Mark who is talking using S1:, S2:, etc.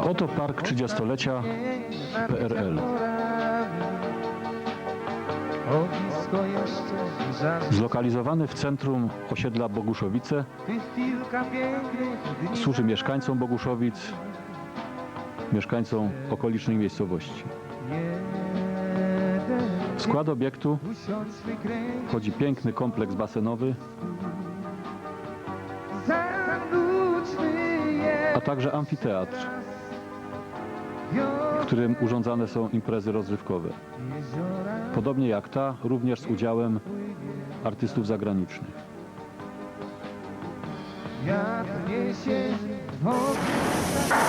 S1: To park 30-lecia PRL. Zlokalizowany w centrum osiedla Boguszowice, służy mieszkańcom Boguszowic, mieszkańcom okolicznych miejscowości. W skład obiektu wchodzi piękny kompleks basenowy, a także amfiteatr, w którym urządzane są imprezy rozrywkowe. Podobnie jak ta, również z udziałem artystów zagranicznych.
S2: Ogniu